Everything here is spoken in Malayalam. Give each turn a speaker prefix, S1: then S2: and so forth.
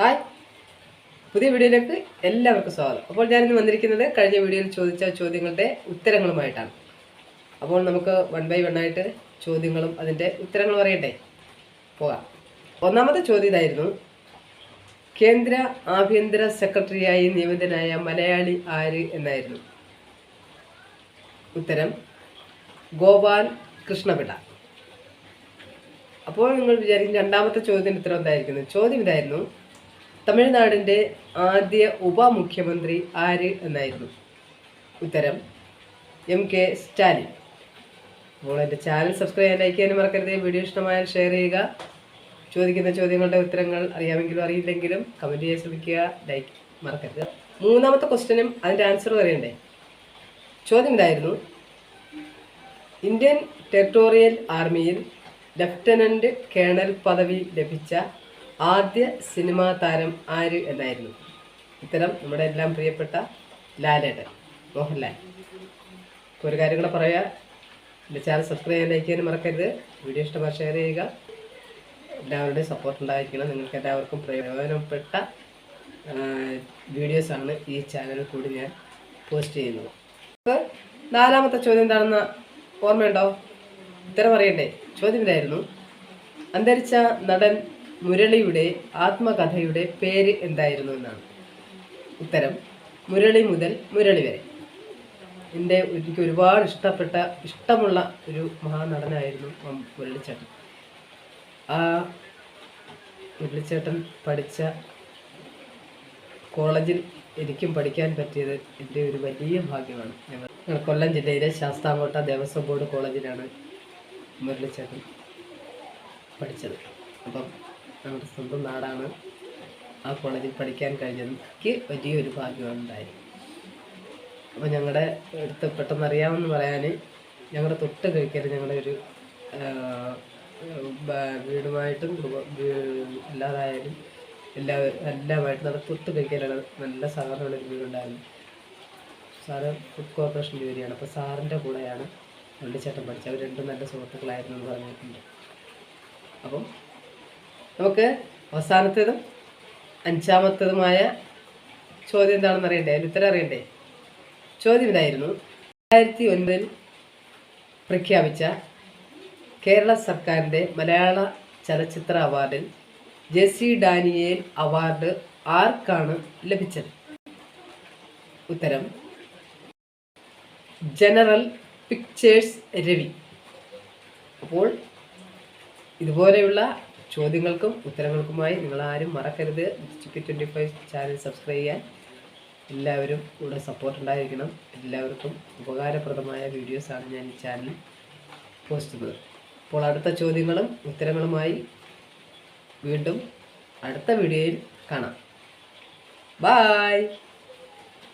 S1: ഹായ്. പുതിയ വീഡിയോയിലേക്ക് എല്ലാവർക്കും സ്വാഗതം. അപ്പോൾ ഞാനിന്ന് വന്നിരിക്കുന്നത് കഴിഞ്ഞ വീഡിയോയിൽ ചോദിച്ച ചോദ്യങ്ങളുടെ ഉത്തരങ്ങളുമായിട്ടാണ്. അപ്പോൾ നമുക്ക് വൺ ബൈ വൺ ആയിട്ട് ചോദ്യങ്ങളും അതിന്റെ ഉത്തരങ്ങളും അറിയട്ടെ? പോകാം. ഒന്നാമത്തെ ചോദ്യം ഇതായിരുന്നു. കേന്ദ്ര ആഭ്യന്തര സെക്രട്ടറിയായി നിയമിതനായ മലയാളി ആര് എന്നായിരുന്നു? ഉത്തരം ഗോപാൽ കൃഷ്ണപിള്ള. അപ്പോൾ നിങ്ങൾ വിചാരിക്കും രണ്ടാമത്തെ ചോദ്യത്തിന് ഉത്തരം എന്തായിരിക്കുന്നു? ചോദ്യം ഇതായിരുന്നു. തമിഴ്നാടിന്റെ ആദ്യ ഉപമുഖ്യമന്ത്രി ആര് എന്നായിരുന്നു? ഉത്തരം എം കെ സ്റ്റാലിൻ. അപ്പോൾ എന്റെ ചാനൽ സബ്സ്ക്രൈബ് ചെയ്യാൻ ലൈക്ക് ചെയ്യാനും മറക്കരുത്. വീഡിയോ ഇഷ്ടമായാൽ ഷെയർ ചെയ്യുക. ചോദിക്കുന്ന ചോദ്യങ്ങളുടെ ഉത്തരങ്ങൾ അറിയാമെങ്കിലും അറിയില്ലെങ്കിലും കമന്റ് ചെയ്യാൻ ശ്രമിക്കുക. ലൈക്ക് മറക്കരുത്. മൂന്നാമത്തെ ക്വസ്റ്റ്യനും അതിന്റെ ആൻസറും അറിയണ്ടേ ചോദ്യം ഇതായിരുന്നു. ഇന്ത്യൻ ടെറിട്ടോറിയൽ ആർമിയിൽ ലഫ്റ്റനന്റ് കേണൽ പദവി ലഭിച്ച ആദ്യ സിനിമാ താരം ആര് എന്നായിരുന്നു? ഇത്തരം നമ്മുടെ എല്ലാം പ്രിയപ്പെട്ട ലാലേട്ടൻ മോഹൻലാൽ. ഒരു കാര്യം കൂടെ പറയാ എന്റെ ചാനൽ സബ്സ്ക്രൈബ് ചെയ്യാൻ ലൈക്ക് ചെയ്യാൻ മറക്കരുത്. വീഡിയോ ഇഷ്ടമായി ഷെയർ ചെയ്യുക. എല്ലാവരുടെയും സപ്പോർട്ട് ഉണ്ടായിരിക്കണം. നിങ്ങൾക്ക് എല്ലാവർക്കും പ്രയോജനപ്പെട്ട വീഡിയോസാണ് ഈ ചാനലിൽ കൂടി ഞാൻ പോസ്റ്റ് ചെയ്യുന്നത്. അപ്പോൾ നാലാമത്തെ ചോദ്യം എന്താണെന്ന് ഓർമ്മയുണ്ടോ? ഉത്തരം അറിയണ്ടേ? ചോദ്യം ഇതായിരുന്നു. അന്തരിച്ച നടൻ മുരളിയുടെ ആത്മകഥയുടെ പേര് എന്തായിരുന്നു എന്നാണ്. ഉത്തരം മുരളി മുതൽ മുരളി വരെ. എന്റെ എനിക്ക് ഒരുപാട് ഇഷ്ടപ്പെട്ട ഇഷ്ടമുള്ള ഒരു മഹാനടനായിരുന്നു മുരളിച്ചേട്ടൻ. ആ മുരളിച്ചേട്ടൻ പഠിച്ച കോളേജിൽ എനിക്കും പഠിക്കാൻ പറ്റിയത് എന്റെ ഒരു വലിയ ഭാഗ്യമാണ്. ഞങ്ങൾ കൊല്ലം ജില്ലയിലെ ശാസ്താംകോട്ട ദേവസ്വം ബോർഡ് കോളേജിലാണ് മുരളിച്ചേട്ടൻ പഠിച്ചത്. അപ്പം നമ്മുടെ സ്വന്തം നാടാണ്. ആ കോളേജിൽ പഠിക്കാൻ കഴിഞ്ഞത് എനിക്ക് വലിയൊരു ഭാഗ്യമാണ് ഉണ്ടായത് അപ്പോൾ ഞങ്ങളുടെ അടുത്ത് പെട്ടെന്ന് അറിയാമെന്ന് പറയാൻ ഞങ്ങളുടെ തൊട്ട് കഴിക്കൽ ഞങ്ങളുടെ ഒരു വീടുമായിട്ടും ഇല്ലാതായാലും എല്ലാ എല്ലാമായിട്ടും നമ്മുടെ തൊട്ട് കഴിക്കാനാണ് നല്ല സഹകരണമുള്ള ഒരു വീടുണ്ടായിരുന്നു സാറ് ഫുഡ് കോർപ്പറേഷൻ ജോലിയാണ് അപ്പോൾ സാറിന്റെ കൂടെയാണ് വണ്ടിച്ചേട്ടൻ പഠിച്ചത്. അവർ രണ്ടും നല്ല സുഹൃത്തുക്കളായിരുന്നു എന്ന് പറഞ്ഞിട്ടുണ്ട്. അപ്പം നമുക്ക് അവസാനത്തേതും അഞ്ചാമത്തേതുമായ ചോദ്യം എന്താണെന്ന് അറിയണ്ടേ? ഉത്തരം അറിയണ്ടേ? ചോദ്യം ഇതായിരുന്നു. രണ്ടായിരത്തി ഒൻപതിൽ പ്രഖ്യാപിച്ച കേരള സർക്കാരിന്റെ മലയാള ചലച്ചിത്ര അവാർഡിൽ ജെ സി ഡാനിയേൽ അവാർഡ് ആർക്കാണ് ലഭിച്ചത്? ഉത്തരം ജനറൽ പിക്ചേഴ്സ് രവി. അപ്പോൾ ഇതുപോലെയുള്ള ചോദ്യങ്ങൾക്കും ഉത്തരങ്ങൾക്കുമായി നിങ്ങൾ ആരും മറക്കരുത്. ചിക്കി ട്വന്റി ഫൈവ് ചാനൽ സബ്സ്ക്രൈബ് ചെയ്യാൻ എല്ലാവരും കൂടെ സപ്പോർട്ട് ഉണ്ടായിരിക്കണം. എല്ലാവർക്കും ഉപകാരപ്രദമായ വീഡിയോസാണ് ഞാൻ ഈ ചാനലിൽ പോസ്റ്റ് ചെയ്യുന്നത് അപ്പോൾ അടുത്ത ചോദ്യങ്ങളും ഉത്തരങ്ങളുമായി വീണ്ടും അടുത്ത വീഡിയോയിൽ കാണാം. ബായ്